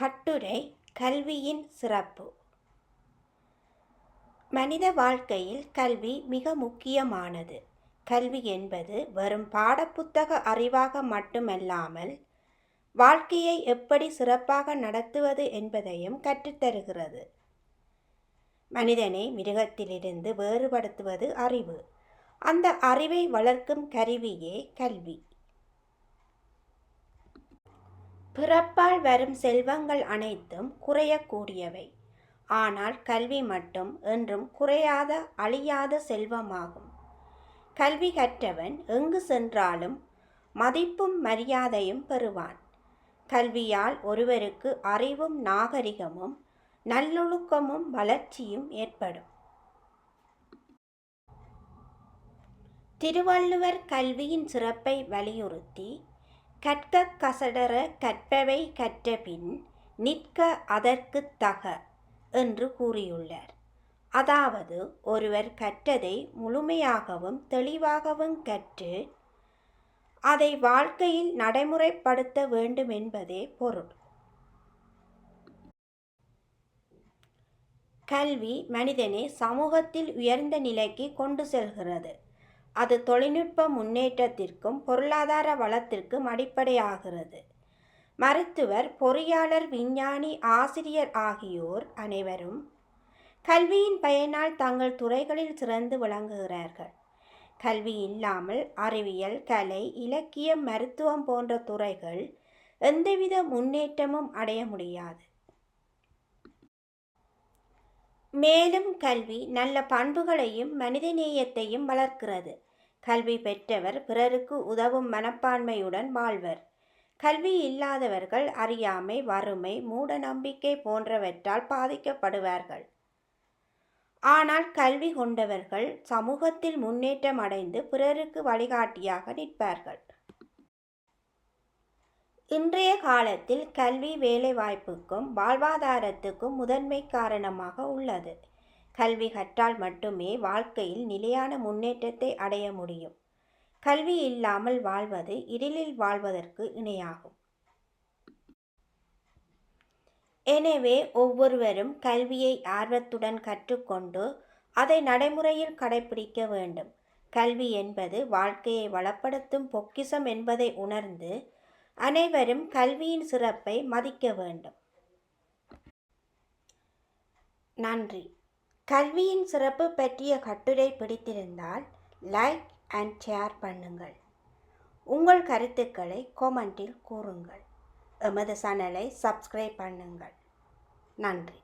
கட்டுரை கல்வியின் சிறப்பு. மனித வாழ்க்கையில் கல்வி மிக முக்கியமானது. கல்வி என்பது வெறும் பாடப்புத்தக அறிவாக மட்டுமல்லாமல் வாழ்க்கையை எப்படி சிறப்பாக நடத்துவது என்பதையும் கற்றுத்தருகிறது. மனிதனை மிருகத்திலிருந்து வேறுபடுத்துவது அறிவு. அந்த அறிவை வளர்க்கும் கருவியே கல்வி. பிறப்பால் வரும் செல்வங்கள் அனைத்தும் குறையக்கூடியவை. ஆனால் கல்வி மட்டும் என்றும் குறையாத அழியாத செல்வமாகும். கல்வி கற்றவன் எங்கு சென்றாலும் மதிப்பும் மரியாதையும் பெறுவான். கல்வியால் ஒருவருக்கு அறிவும் நாகரிகமும் நல்லொழுக்கமும் வளர்ச்சியும் ஏற்படும். திருவள்ளுவர் கல்வியின் சிறப்பை வலியுறுத்தி கற்க கசடர கற்பவை கற்றபின் நிற்க அதற்குத் தக என்று கூறியுள்ளார். அதாவது ஒருவர் கற்றதை முழுமையாகவும் தெளிவாகவும் கற்று அதை வாழ்க்கையில் நடைமுறைப்படுத்த வேண்டும் என்பதே பொருள். கல்வி மனிதனை சமூகத்தில் உயர்ந்த நிலைக்கு கொண்டு செல்கிறது. அது தொழில்நுட்ப முன்னேற்றத்திற்கும் பொருளாதார வளத்திற்கும் அடிப்படையாகிறது. மருத்துவர் பொறியாளர் விஞ்ஞானி ஆசிரியர் ஆகியோர் அனைவரும் கல்வியின் பயனால் தங்கள் துறைகளில் சிறந்து விளங்குகிறார்கள். கல்வி இல்லாமல் அறிவியல் கலை இலக்கியம் மருத்துவம் போன்ற துறைகள் எந்தவித முன்னேற்றமும் அடைய முடியாது. மேலும் கல்வி நல்ல பண்புகளையும் மனிதநேயத்தையும் வளர்க்கிறது. கல்வி பெற்றவர் பிறருக்கு உதவும் மனப்பான்மையுடன் வாழ்வர். கல்வி இல்லாதவர்கள் அறியாமை வறுமை மூட நம்பிக்கை போன்றவற்றால் பாதிக்கப்படுவார்கள். ஆனால் கல்வி கொண்டவர்கள் சமூகத்தில் முன்னேற்றம் அடைந்து பிறருக்கு வழிகாட்டியாக நிற்பார்கள். இன்றைய காலத்தில் கல்வி வேலைவாய்ப்புக்கும் வாழ்வாதாரத்துக்கும் முதன்மை காரணமாக உள்ளது. கல்வி கற்றால் மட்டுமே வாழ்க்கையில் நிலையான முன்னேற்றத்தை அடைய முடியும். கல்வி இல்லாமல் வாழ்வது இருளில் வாழ்வதற்கு இணையாகும். எனவே ஒவ்வொருவரும் கல்வியை ஆர்வத்துடன் கற்றுக்கொண்டு அதை நடைமுறையில் கடைபிடிக்க வேண்டும். கல்வி என்பது வாழ்க்கையை வளப்படுத்தும் பொக்கிசம் என்பதை உணர்ந்து அனைவரும் கல்வியின் சிறப்பை மதிக்க வேண்டும். நன்றி. கல்வியின் சிறப்பு பற்றிய கட்டுரை பிடித்திருந்தால் லைக் அண்ட் ஷேர் பண்ணுங்கள். உங்கள் கருத்துக்களை கொமெண்டில் கூறுங்கள். எமது சேனலை சப்ஸ்கிரைப் பண்ணுங்கள். நன்றி.